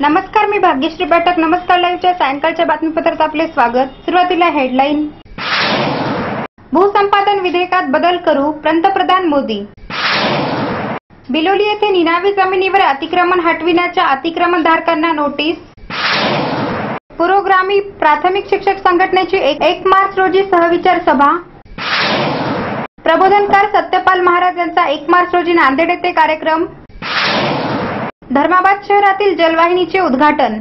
नमस्कार मी भाग्यश्री पाठक. नमस्कार लाईव्हच्या सायंकाळच्या बातमीपत्रात आपले स्वागत. सुरुवातीला हेडलाईन. भूसंपादन विधेयकात बदल करू पंतप्रधान मोदी. बिलोली येथे निनावी जमिनीवर अतिक्रमण हटविण्याच्या अतिक्रमणधारकांना नोटीस. पुरोग्रामी प्राथमिक शिक्षक संघटनेची एक मार्च रोजी सहविचार सभा. प्रबोधनकार सत्यपाल महाराज यांचा एक मार्च रोजी नांदेड येथे कार्यक्रम. धर्माबाद शहरातील जलवाहिनीचे उद्घाटन.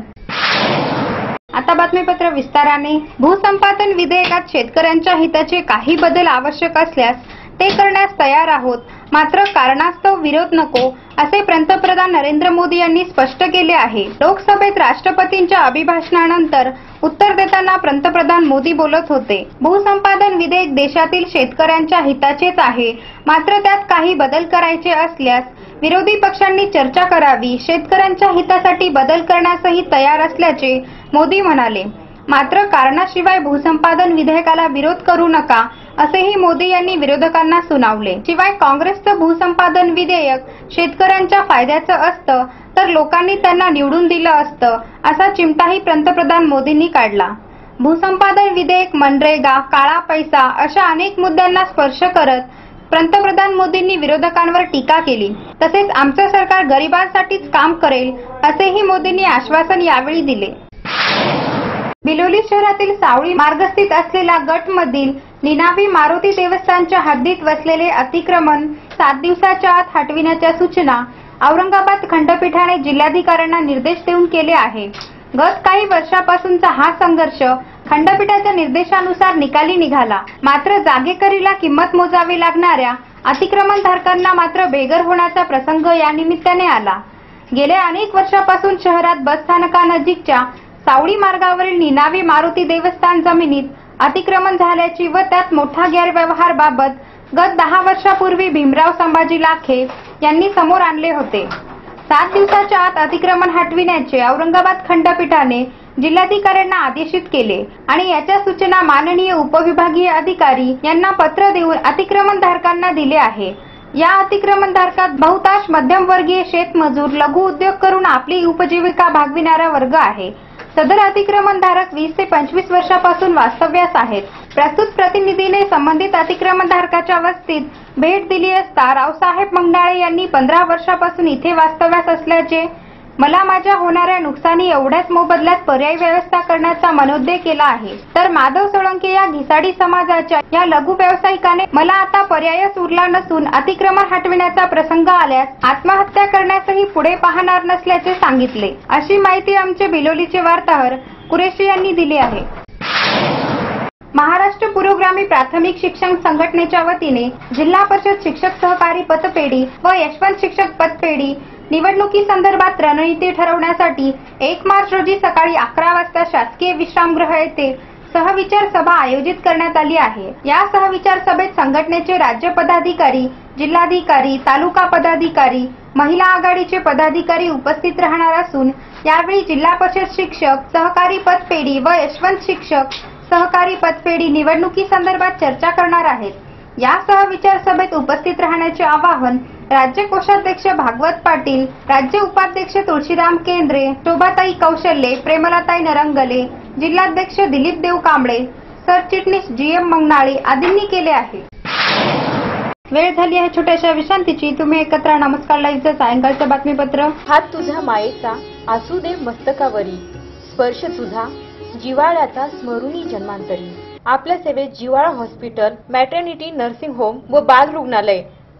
आता बातमीपत्र विस्ताराने. भूसंपादन विधेयकात शेतकऱ्यांच्या हिताचे काही बदल आवश्यक असल्यास ते करण्यास तयार आहोत. मात्र कारणास्तव विरोध नको असे पंतप्रधान नरेंद्र मोदी यांनी स्पष्ट केले आहे. लोकसभेत राष्ट्रपतींच्या अभिभाषणानंतर उत्तर देताना पंतप्रधान मोदी बोलत होते. भूसंपादन विधेयक देशातील शेतकऱ्यांच्या हिताचेच आहे. मात्र त्यात काही बदल करायचे असल्यास विरोधी पक्षांनी चर्चा करावी शेतकऱ्यांच्या हितासाठी बदल करण्यासही तयार असल्याचे मोदी म्हणाले. मात्र कारणाशिवाय भूसंपादन विधेयकाला विरोध करू नका असेही मोदी यांनी विरोधकांना सुनावले. शिवाय काँग्रेसचं भूसंपादन विधेयक शेतकऱ्यांच्या फायद्याचं असतं तर लोकांनी त्यांना निवडून दिलं असतं असा चिमटाही पंतप्रधान मोदींनी काढला. भूसंपादन विधेयक मनरेगा काळा पैसा अशा अनेक मुद्द्यांना स्पर्श करत पंतप्रधान मोदींनी विरोधकांवर टीका केली. तसेच आमचं सरकार गरिबांसाठीच काम करेल असेही मोदींनी आश्वासन यावेळी दिले. बिलोली शहरातील सावळी मार्गस्थित असलेल्या गटमधील निनावी मारुती देवस्थानच्या हद्दीत वसलेले अतिक्रमण सात दिवसाच्या आत हटविण्याच्या सूचना औरंगाबाद खंडपीठाने जिल्हाधिकाऱ्यांना निर्देश देऊन केले आहे. गत काही वर्षापासूनचा हा संघर्ष खंडपीठाच्या निर्देशानुसार निकाली निघाला. मात्र जागेकरीला किंमत मोजावी लागणाऱ्या अतिक्रमणधारकांना मात्र बेघर होण्याचा प्रसंग या निमित्ताने आला. गेल्या अनेक वर्षापासून शहरात बसस्थानकानजीकच्या सावळी मार्गावरील निनावी मारुती देवस्थान जमिनीत अतिक्रमण झाल्याची व त्यात मोठा गैरव्यवहार बाबत गत दहा वर्षापूर्वी भीमराव संभाजी लाखे यांनी समोर आणले होते. सात दिवसाच्या आत अतिक्रमण हटविण्याचे औरंगाबाद खंडपीठाने जिल्हाधिकाऱ्यांना आदेशित केले आणि याच्या सूचना माननीय उपविभागीय अधिकारी यांना पत्र देऊन अतिक्रमणधारकांना दिले आहे. या अतिक्रमणधारकात बहुतांश मध्यमवर्गीय शेतमजूर लघु उद्योग करून आपली उपजीविका भागविणारा वर्ग आहे. सदर अतिक्रमणधारक वीस ते पंचवीस वर्षापासून वास्तव्यास आहेत. प्रस्तुत प्रतिनिधीने संबंधित अतिक्रमणधारकाच्या वस्तीत भेट दिली असता रावसाहेब मंगडाळे यांनी पंधरा वर्षापासून इथे वास्तव्यास असल्याचे मला माझ्या होणाऱ्या नुकसानी एवढ्याच मोबदल्यात पर्यायी व्यवस्था करण्याचा मनोद्देय केला आहे. तर माधव सोळंके या घिसाडी समाजाच्या या लघु व्यावसायिकाने मला आता पर्यायच उरला नसून अतिक्रमण हटविण्याचा प्रसंग आल्यास आत्महत्या करण्यासही पुढे पाहणार नसल्याचे सांगितले. अशी माहिती आमचे बिलोलीचे वार्ताहर कुरेशी यांनी दिली आहे. महाराष्ट्र पुरोग्रामी प्राथमिक शिक्षण संघटनेच्या वतीने जिल्हा परिषद शिक्षक सहकारी पतपेढी व यशवंत शिक्षक पतपेढी निवडणुकी संदर्भात रणनीती ठरवण्यासाठी एक मार्च रोजी सकाळी अकरा वाजता शासकीय विश्रामगृह येथे सहविचार सभा आयोजित करण्यात आली आहे. या सहविचार सभेत संघटनेचे राज्य पदाधिकारी जिल्हाधिकारी तालुका पदाधिकारी महिला आघाडीचे पदाधिकारी उपस्थित राहणार असून यावेळी जिल्हा परिषद शिक्षक सहकारी पदपेढी व यशवंत शिक्षक सहकारी पदपेढी निवडणुकी संदर्भात चर्चा करणार आहेत. या सहविचार सभेत उपस्थित राहण्याचे आवाहन राज्य कोषाध्यक्ष भागवत पाटील राज्य उपाध्यक्ष तुळशीराम केंद्रे शोभाताई कौशल्ये प्रेमलाताई नरंगले जिल्हाध्यक्ष दिलीप देव कांबळे सरचिटणीस जी एम मंगनाळे आदींनी केले आहे. वेळ झाली आहे छोट्याशा विश्रांतीची. तुम्ही एकत्र नमस्कार लाईव्हचं सायंकाळचं बातमीपत्र. हात तुझ्या मायेचा आसू दे मस्तकावरी. स्पर्श तुझा जिवाळ्याचा स्मरुणी जन्मांतरी. आपल्या सेवेत जिवाळा हॉस्पिटल मॅटर्निटी नर्सिंग होम व बाल रुग्णालय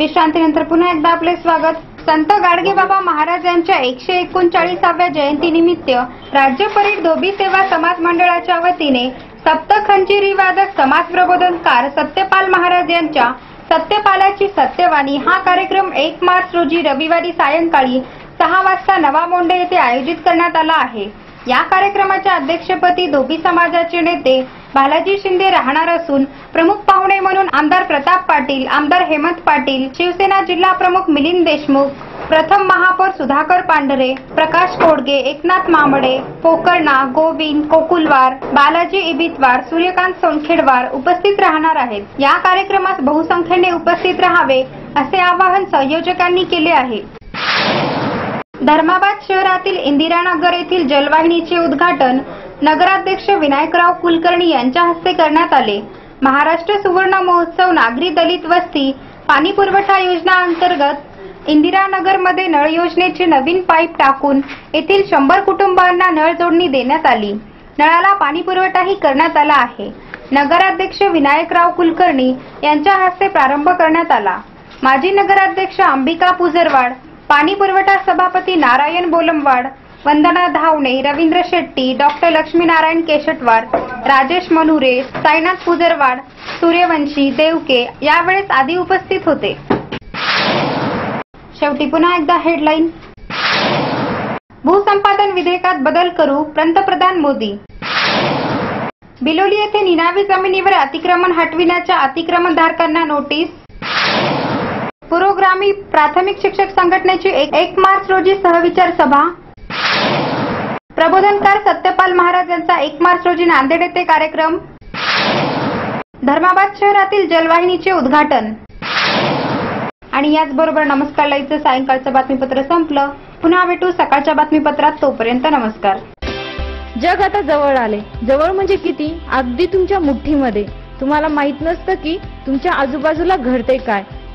विश्रांतीनंतर पुन्हा एकदा आपले स्वागत. संत गाडगे बाबा महाराज यांच्या एकशे एकोणचाळीसाव्या जयंतीनिमित्त राज्य परीड धोबी सेवा समाज मंडळाच्या वतीने सप्त वादक समाज प्रबोधनकार सत्यपाल महाराज यांच्या सत्यपालाची सत्यवाणी हा कार्यक्रम एक मार्च रोजी रविवारी सायंकाळी सहा वाजता नवा मोंडे येथे आयोजित करण्यात आला आहे. या कार्यक्रमाच्या अध्यक्षपदी धोबी समाजाचे नेते बालाजी शिंदे राहणार असून प्रमुख पाहुणे म्हणून आमदार प्रताप पाटील आमदार हेमंत पाटील शिवसेना जिल्हा प्रमुख मिलिंद देशमुख प्रथम महापौर सुधाकर पांढरे प्रकाश कोडगे एकनाथ मामडे पोकर्णा गोविंद कोकुलवार बालाजी इबितवार सूर्यकांत सोनखेडवार उपस्थित राहणार आहेत. या कार्यक्रमास बहुसंख्येने उपस्थित राहावे असे आवाहन संयोजकांनी केले आहे. धर्माबाद शहरातील इंदिरानगर येथील जलवाहिनीचे उद्घाटन नगराध्यक्ष विनायकराव कुलकर्णी यांच्या हस्ते करण्यात आले. महाराष्ट्र सुवर्ण महोत्सव नागरी दलित वस्ती पाणी पुरवठा योजना अंतर्गत इंदिरानगरमध्ये नळ योजनेचे नवीन पाईप टाकून येथील शंभर कुटुंबांना नळ जोडणी देण्यात आली. नळाला पाणी पुरवठाही करण्यात आला आहे. नगराध्यक्ष विनायकराव कुलकर्णी यांच्या हस्ते प्रारंभ करण्यात आला. माजी नगराध्यक्ष अंबिका पुजरवाड पाणी पुरवठा सभापती नारायण बोलमवाड वंदना धावणे रवींद्र शेट्टी डॉक्टर लक्ष्मीनारायण केशटवाड राजेश मनुरे साईनाथ पुजरवाड सूर्यवंशी देवके यावेळेस आदी उपस्थित होते. शेवटी पुन्हा एकदा हेडलाईन भूसंपादन विधेयकात बदल करू पंतप्रधान मोदी. बिलोली येथे निनावी जमिनीवर अतिक्रमण हटविण्याच्या अतिक्रमणधारकांना नोटीस पुरोग्रामी प्राथमिक शिक्षक संघटनेची एक, एक मार्च रोजी सहविचार सभा. प्रबोधनकार सत्यपाल महाराज यांचा एक मार्च रोजी नांदेड येथे कार्यक्रम. धर्माबाद शहरातील जलवाहिनीचे उद्घाटन. आणि याचबरोबर नमस्कार लाईचं सायंकाळचं बातमीपत्र संपलं. पुन्हा भेटू सकाळच्या बातमीपत्रात. तोपर्यंत नमस्कार. जग आता जवळ आले. जवळ म्हणजे किती? अगदी तुमच्या मुठ्ठीमध्ये. तुम्हाला माहीत नसतं की तुमच्या आजूबाजूला घडते काय?